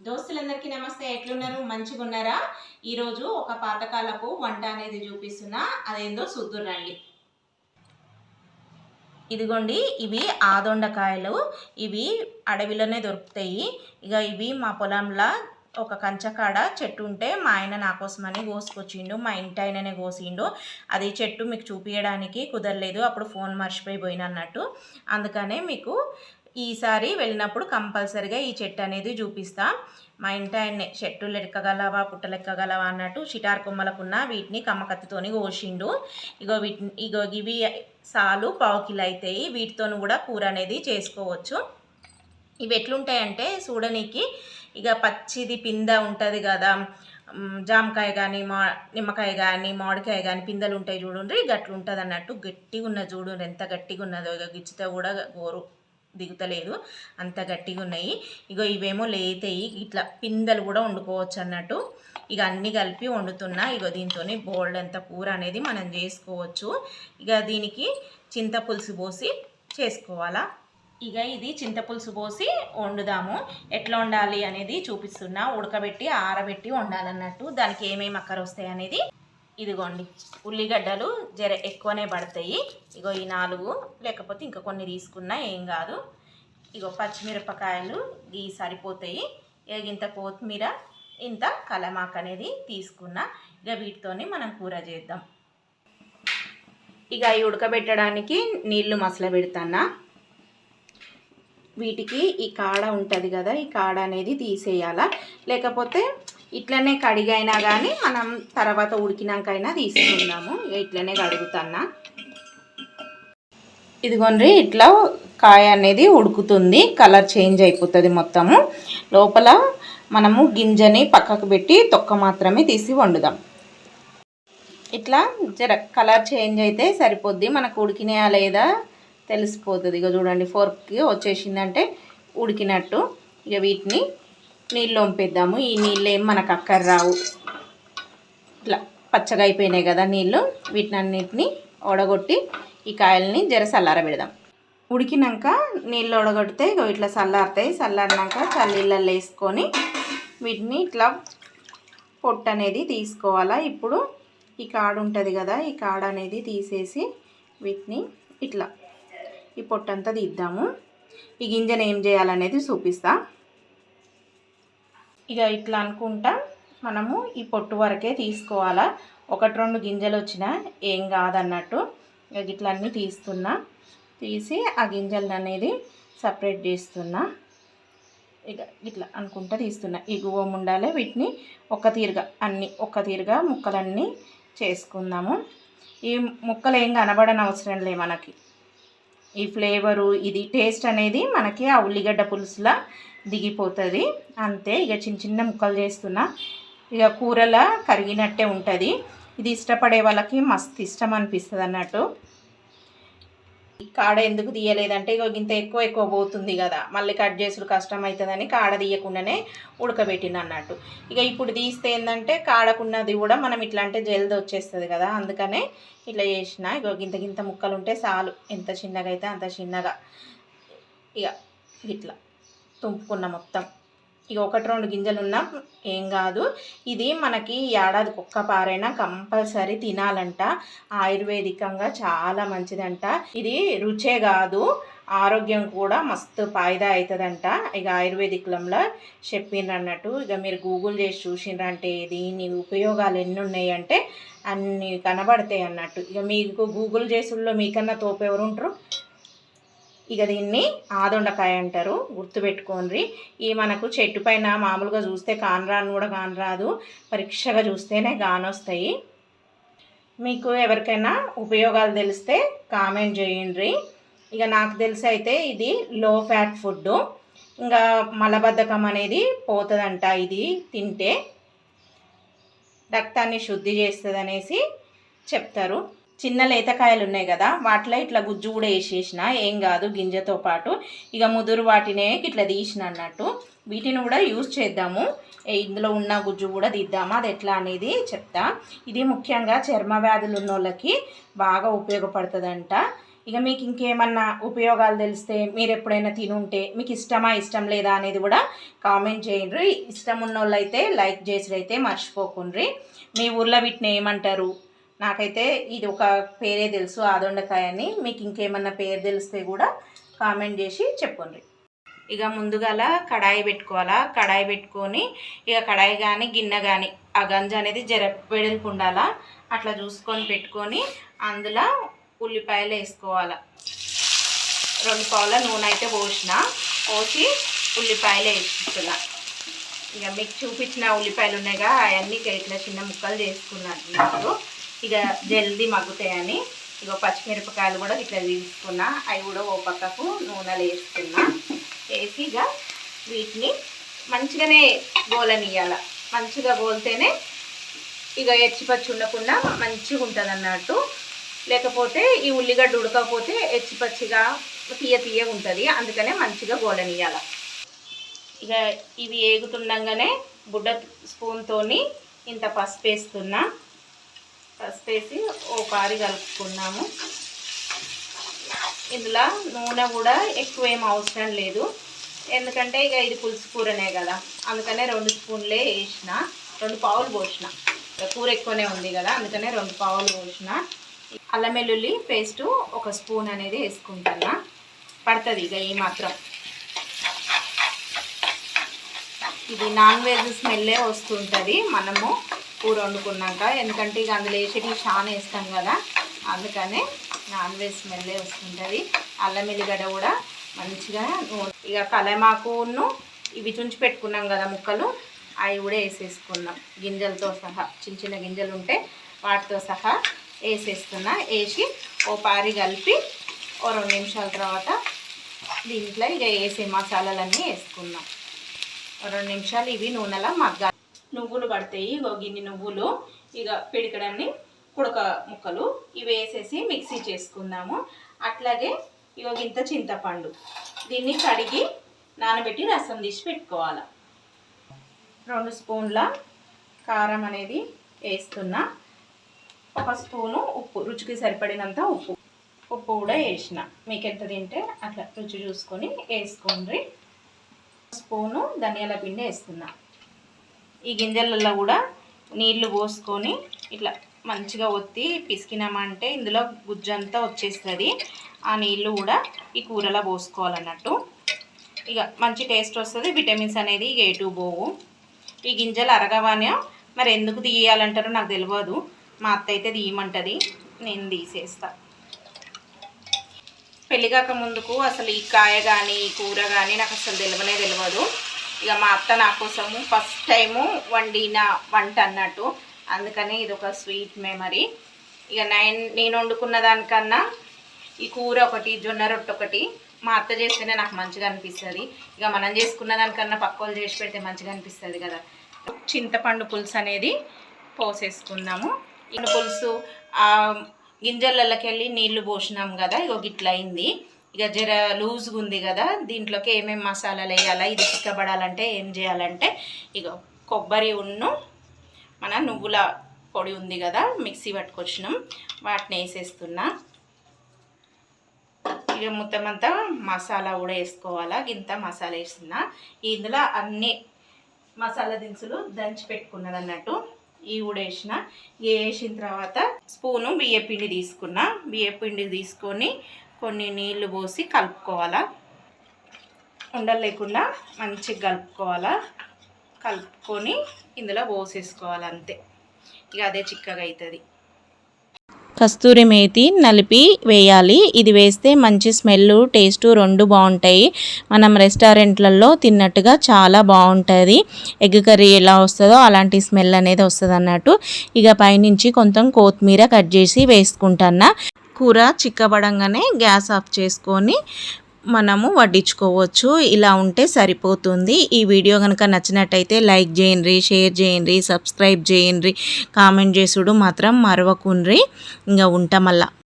దోస్తులందరికీ నమస్తే. ఎట్లున్నారు? మంచిగా ఉన్నారా ఈరోజు ఒక పాతకాలపు వంట అనేది చూపిస్తున్నా. అదేందో సుద్దురండి ఇదిగోండి ఇవి ఆదొండకాయలు. ఇవి అడవిలోనే దొరుకుతాయి. ఇక ఇవి మా పొలంలో ఒక కంచకాడ చెట్టు ఉంటే మా ఆయన నా కోసమని కోసుకొచ్చిండు. మా ఇంటి ఆయననే కోసిండు. అది చెట్టు మీకు చూపించడానికి కుదరలేదు. అప్పుడు ఫోన్ మర్చిపోయిపోయిన అన్నట్టు అందుకనే మీకు ఈసారి వెళ్ళినప్పుడు కంపల్సరిగా ఈ చెట్టు అనేది చూపిస్తా. మా ఇంటి ఆయన్నే చెట్టులు ఎక్కగలవా పుట్టలు ఎక్కగలవా అన్నట్టు షిటార్ కొమ్మలకున్న వీటిని కమ్మకత్తితోని కోసిండు. ఇగో వీటిని ఇగో ఇవి సాలు పావు కిలో అవుతాయి వీటితోని కూడా కూర అనేది చేసుకోవచ్చు. ఇవి ఎట్లుంటాయంటే చూడనీకి ఇక పచ్చిది పింద ఉంటుంది కదా. జామకాయ కానీ మా నిమ్మకాయ కానీ మామిడికాయ కానీ పిందెలు ఉంటాయి చూడండి గట్లు ఉంటుంది అన్నట్టు గట్టిగా ఉన్నది చూడండి ఎంత గట్టిగా ఉన్నదో ఇక గిచ్చితే కూడా గోరు. దిగుతలేదు. అంత గట్టిగా ఉన్నాయి. ఇగో ఇవేమో లేతాయి ఇట్లా పిందెలు కూడా వండుకోవచ్చు అన్నట్టు. ఇక అన్నీ కలిపి వండుతున్నా. ఇగో దీంతో బోల్డ్ అంత కూర అనేది మనం చేసుకోవచ్చు. ఇక దీనికి చింతపులుసు పోసి చేసుకోవాలా? ఇక ఇది చింతపులుసు పోసి వండుదాము. ఎట్లా వండాలి అనేది చూపిస్తున్నా. ఉడకబెట్టి ఆరబెట్టి వండాలన్నట్టు. దానికి ఏమేమి అక్కర వస్తాయి అనేది ఇదిగోండి ఉల్లిగడ్డలు జర ఎక్కువనే పడతాయి. ఇగో ఈ నాలుగు లేకపోతే ఇంకా కొన్ని తీసుకున్నా ఏం కాదు. ఇగో పచ్చిమిరపకాయలు ఇవి సరిపోతాయి. ఇక ఇంత కొత్తిమీర ఇంత కలమాక్ అనేది తీసుకున్నా ఇక వీటితోనే మనం కూర చేద్దాం. ఇక ఈ ఉడకబెట్టడానికి నీళ్ళు మసల పెడతానా వీటికి ఈ కాడ ఉంటుంది కదా ఈ కాడ అనేది తీసేయాలా. లేకపోతే ఇట్లనే కడిగైనా కానీ మనం తర్వాత ఉడికినాకైనా తీసుకుందాము. ఇక ఇట్లనే కడుగుతున్నా. ఇదిగోండి ఇట్లా కాయ అనేది ఉడుకుతుంది. కలర్ చేంజ్ అయిపోతుంది మొత్తము. లోపల మనము గింజని పక్కకు పెట్టి తొక్క మాత్రమే తీసి వండుదాం. ఇట్లా జర కలర్ చేంజ్ అయితే సరిపోద్ది. మనకు ఉడికినాయా లేదా తెలిసిపోతుంది. ఇక చూడండి ఫోర్క్కి వచ్చేసిందంటే ఉడికినట్టు. ఇక వీటిని నీళ్ళు వంపేద్దాము. ఈ నీళ్ళు ఏం మనకు అక్కర రావు. ఇట్లా పచ్చగా అయిపోయినాయి కదా నీళ్ళు. వీటిని అన్నిటిని ఒడగొట్టి ఈ కాయల్ని జర చల్లార పెడదాం. ఉడికినాక నీళ్ళు ఒడగొడితే ఇట్లా చల్లారుతాయి. చల్లారినాక చల్లీళ్ళల్లో వేసుకొని వీటిని ఇట్లా పొట్టు అనేది తీసుకోవాలా. ఇప్పుడు ఈ కాడ ఉంటుంది కదా ఈ కాడ అనేది తీసేసి వీటిని ఇట్లా ఈ పొట్టంతా తీద్దాము. ఈ గింజను ఏం చేయాలనేది చూపిస్తాను ఇక ఇట్లా అనుకుంటా మనము ఈ పొట్టు వరకే తీసుకోవాలా. ఒకటి రెండు గింజలు వచ్చినా ఏం కాదన్నట్టు. ఇక ఇట్లా అన్నీ తీస్తున్నా. తీసి ఆ గింజలను అనేది సపరేట్ చేస్తున్నా. ఇక ఇట్లా అనుకుంటా తీస్తున్నా. ఈ గువ్వం ఉండాలి వీటిని ఒక తీరుగా అన్ని ఒక తీరుగా ముక్కలన్నీ చేసుకుందాము. ఈ ముక్కలు ఏం కనబడని అవసరం లే మనకి. ఈ ఫ్లేవరు ఇది టేస్ట్ అనేది మనకి ఆ ఉల్లిగడ్డ పులుసులా దిగిపోతుంది. అంతే ఇక చిన్న చిన్న ముక్కలు చేస్తున్నా. ఇక కూరలా కరిగినట్టే ఉంటుంది. ఇది ఇష్టపడే వాళ్ళకి మస్తు ఇష్టం అనిపిస్తుంది అన్నట్టు. కాడ ఎందుకు తీయలేదంటే ఇక ఇంత ఎక్కువ ఎక్కువ పోతుంది కదా మళ్ళీ కట్ చేసుడు కష్టం అవుతుందని కాడ తీయకుండానే ఉడకబెట్టిన అన్నట్టు. ఇక ఇప్పుడు తీస్తే ఏంటంటే కాడకున్నది కూడా మనం ఇట్లా అంటే జల్ది వచ్చేస్తుంది కదా అందుకనే ఇట్లా చేసిన. ఇక గింత గింత ముక్కలు ఉంటే చాలు ఎంత చిన్నగా అయితే అంత చిన్నగా. ఇక ఇట్లా. తుంపుకున్న మొత్తం. ఇక ఒకటి రెండు గింజలు ఉన్నా ఏం కాదు. ఇది మనకి ఏడాదికి ఒక్క పారైనా కంపల్సరీ తినాలంట. ఆయుర్వేదికంగా చాలా మంచిదంట. ఇది రుచే కాదు ఆరోగ్యం కూడా మస్తు ఫాయిదా అవుతుందంట ఇక ఆయుర్వేదిక్లంలో చెప్పిండ్రు ఇక మీరు గూగుల్ చేసి చూసిండ్రంటే దీని ఉపయోగాలు ఎన్ని ఉన్నాయంటే అన్ని కనబడతాయి అన్నట్టు. ఇక మీకు గూగుల్ చేసుల్లో మీకన్నా తోపు ఎవరుంటారు? ఇక దీన్ని ఆదొండకాయ అంటారు గుర్తుపెట్టుకోండి. ఈ మనకు చెట్టు పైన మామూలుగా చూస్తే కానరాను కూడా కానరాదు పరీక్షగా చూస్తేనే కానొస్తాయి మీకు ఎవరికైనా ఉపయోగాలు తెలిస్తే కామెంట్ చేయండి. ఇక నాకు తెలిసి అయితే ఇది లో ఫ్యాట్ ఫుడ్ ఇంకా మలబద్ధకం అనేది పోతుందంట ఇది తింటే. రక్తాన్ని శుద్ధి చేస్తుంది అనేసి చెప్తారు. చిన్న లేతకాయలు ఉన్నాయి కదా వాటిలో ఇట్లా గుజ్జు కూడా వేసేసిన ఏం కాదు గింజతో పాటు. ఇక ముదురు వాటినే ఇట్లా తీసిన అన్నట్టు. వీటిని కూడా యూజ్ చేద్దాము. ఇందులో ఉన్న గుజ్జు కూడా తీద్దామా అది ఎట్లా అనేది చెప్తా. ఇది ముఖ్యంగా చర్మ వ్యాధులు ఉన్న వాళ్ళకి బాగా ఉపయోగపడుతుందంట. ఇక మీకు ఇంకేమన్నా ఉపయోగాలు తెలిస్తే మీరు ఎప్పుడైనా తినుంటే మీకు ఇష్టమా ఇష్టం లేదా అనేది కూడా కామెంట్ చేయండి. ఇష్టం ఉన్నోళ్ళైతే లైక్ చేసిరైతే మర్చిపోకుండ్రి మీ ఊర్లో వీటిని ఏమంటారు? నాకైతే ఇది ఒక పేరే తెలుసు ఆదొండకాయ అని. మీకు ఇంకేమన్నా పేరు తెలిస్తే కూడా కామెంట్ చేసి చెప్పండి. ఇక ముందుగాల కడాయి పెట్టుకోవాలా? కడాయి పెట్టుకొని ఇక కడాయి కానీ గిన్నె కానీ ఆ గంజ అనేది జర వెడల్పు ఉండాలా? అట్లా చూసుకొని పెట్టుకొని అందులో ఉల్లిపాయలు వేసుకోవాలి. రెండు పావుల నూనె అయితే పోసిన పోసి ఉల్లిపాయలు వేసుకున్నా ఇక మీకు చూపించిన ఉల్లిపాయలు ఉన్నాయిగా అవన్నీ ఇట్లా చిన్న ముక్కలు చేసుకున్నట్టు ఇక జల్దీ మగ్గుతాయని. ఇక పచ్చిమిరపకాయలు కూడా ఇట్లా తీసుకున్నా. అవి కూడా ఓ పక్కకు నూనెలు వేసుకున్నా. వేసి ఇక వీటిని మంచిగానే గోలనియాల మంచిగా గోలితేనే ఇక ఎచ్చిపచ్చి ఉండకుండా మంచిగా ఉంటుంది అన్నట్టు లేకపోతే ఈ ఉల్లిగడ్డ ఉడకపోతే ఎచ్చిపచ్చిగా తీయ తీయ ఉంటుంది. అందుకనే మంచిగా గోలనియాల ఇక ఇవి ఏగుతుండగానే బుడ్డ స్పూన్తోని ఇంత పసుపు వేస్తున్నా. పసుపు వేసి ఓ కారి కలుపుకున్నాము. ఇందులో నూనె కూడా ఎక్కువ ఏం అవసరం లేదు. ఎందుకంటే ఇక ఇది పులుసు కూరనే కదా. అందుకనే రెండు స్పూన్లే వేసిన రెండు పావులు పోసిన. కూర ఎక్కువనే ఉంది కదా అందుకనే రెండు పావులు పోసిన. అల్లం వెల్లుల్లి పేస్టు ఒక స్పూన్ అనేది వేసుకుంటున్నా. పడుతుంది ఇక ఈ మాత్రం. ఇది నాన్ వెజ్ స్మెల్లే వస్తుంటుంది మనము. కూర వండుకున్నాక ఎందుకంటే ఇక అందులో వేసేటి చాలా వేస్తాం కదా అందుకనే నాన్ వెజ్ స్మెల్లే వస్తుంటుంది. అల్లం ఎల్లిగడ్డ కూడా మంచిగా ఇక కలమాకును ఇవి చుంచి పెట్టుకున్నాం కదా ముక్కలు అవి కూడా వేసేసుకున్నాం. గింజలతో సహా చిన్న చిన్న గింజలు ఉంటే వాటితో సహా వేసేస్తున్నా. వేసి ఓ పారి కలిపి ఓ రెండు నిమిషాల తర్వాత దీంట్లో ఇక వేసే మసాలాలన్నీ వేసుకున్నాం. రెండు నిమిషాలు ఇవి నూనెలో మగ్గా నువ్వులు పడతాయి. ఇగో గిన్ని నువ్వులు ఇక పిడికడన్ని కుడక ముక్కలు ఇవి వేసేసి మిక్సీ చేసుకుందాము. అట్లాగే ఇగో ఇంత చింతపండు దీన్ని కడిగి నానబెట్టి రసం తీసి పెట్టుకోవాలి. రెండు స్పూన్ల కారం అనేది వేస్తున్నా. ఒక స్పూను ఉప్పు రుచికి సరిపడినంత ఉప్పు. ఉప్పు కూడా వేసిన. మీకు ఎంత తింటే అట్లా రుచి చూసుకొని వేసుకోండి. స్పూను ధనియాల పిండి వేస్తున్నా. ఈ గింజలలో కూడా నీళ్ళు పోసుకొని ఇట్లా మంచిగా ఒత్తి పిసికినామంటే ఇందులో గుజ్జంతా వచ్చేస్తుంది. ఆ నీళ్ళు కూడా ఈ కూరలో పోసుకోవాలన్నట్టు. ఇక మంచి టేస్ట్ వస్తుంది. విటమిన్స్ అనేది ఇక ఎటు పోవు. ఈ గింజలు అరగవానే మరి ఎందుకు తీయాలంటారో నాకు తెలియదు మా అత్త అయితే తీయమంటుంది. నేను తీసేస్తా. పెళ్ళిగాక ముందుకు అసలు ఈ కాయ కానీ ఈ కూర కానీ నాకు అసలు తెలియనే తెలియదు ఇక మా అత్త నా కోసము ఫస్ట్ టైము వండిన వంట అన్నట్టు. అందుకని ఇది ఒక స్వీట్ మెమరీ ఇక నైన్ నేను వండుకున్న దానికన్నా ఈ కూర ఒకటి జొన్న రొట్టె ఒకటి మా అత్త చేస్తేనే నాకు మంచిగా అనిపిస్తుంది. ఇక మనం చేసుకున్న దానికన్నా పక్క వాళ్ళు చేసి పెడితే మంచిగా అనిపిస్తుంది కదా. చింతపండు పులుసు అనేది పోసేసుకుందాము. ఈ పులుసు గింజలకి వెళ్ళి నీళ్ళు పోసినాం కదా ఇగో గిట్ల అయింది ఇక జర లూజ్గా ఉంది కదా దీంట్లోకి ఏమేమి మసాలాలు వేయాలా ఇది చిక్కబడాలంటే ఏం చేయాలంటే ఇక కొబ్బరి ఉన్ను మన నువ్వుల పొడి ఉంది కదా మిక్సీ పట్టుకొచ్చినాం వాటిని వేసేస్తున్నా. ఇక మొత్తం అంతా మసాలా కూడా వేసుకోవాలా ఇంత మసాలా వేస్తున్నా. ఇందులో అన్ని మసాలా దినుసులు దంచి పెట్టుకున్నది అన్నట్టు ఇవి కూడా వేసిన. ఇవి వేసిన తర్వాత స్పూను బియ్యపిండి తీసుకున్నా. బియ్యపిండి తీసుకొని కొన్ని నీళ్ళు పోసి కలుపుకోవాలా? ఉండలు లేకుండా మంచిగా కలుపుకోవాలా? కలుపుకొని ఇందులో పోసేసుకోవాలి అంతే. ఇక అదే చిక్కగా అవుతుంది కస్తూరి మేతి నలిపి వేయాలి. ఇది వేస్తే మంచి స్మెల్ టేస్ట్ రెండు బాగుంటాయి. మనం రెస్టారెంట్లలో తిన్నట్టుగా చాలా బాగుంటుంది. ఎగ్ కర్రీ ఎలా వస్తుందో అలాంటి స్మెల్ అనేది వస్తుంది అన్నట్టు ఇక పైనుంచి కొంచెం కొత్తిమీర కట్ చేసి వేసుకుంటాను కూర చిక్కబడంగానే గ్యాస్ ఆఫ్ చేసుకొని మనము వడ్డించుకోవచ్చు. ఇలా ఉంటే సరిపోతుంది. ఈ వీడియో కనుక నచ్చినట్టయితే లైక్ చేయండి షేర్ చేయండి సబ్స్క్రైబ్ చేయండి కామెంట్ చేసుడు మాత్రం మరవకుండ్రి. ఇంకా ఉంటాం మళ్ళా.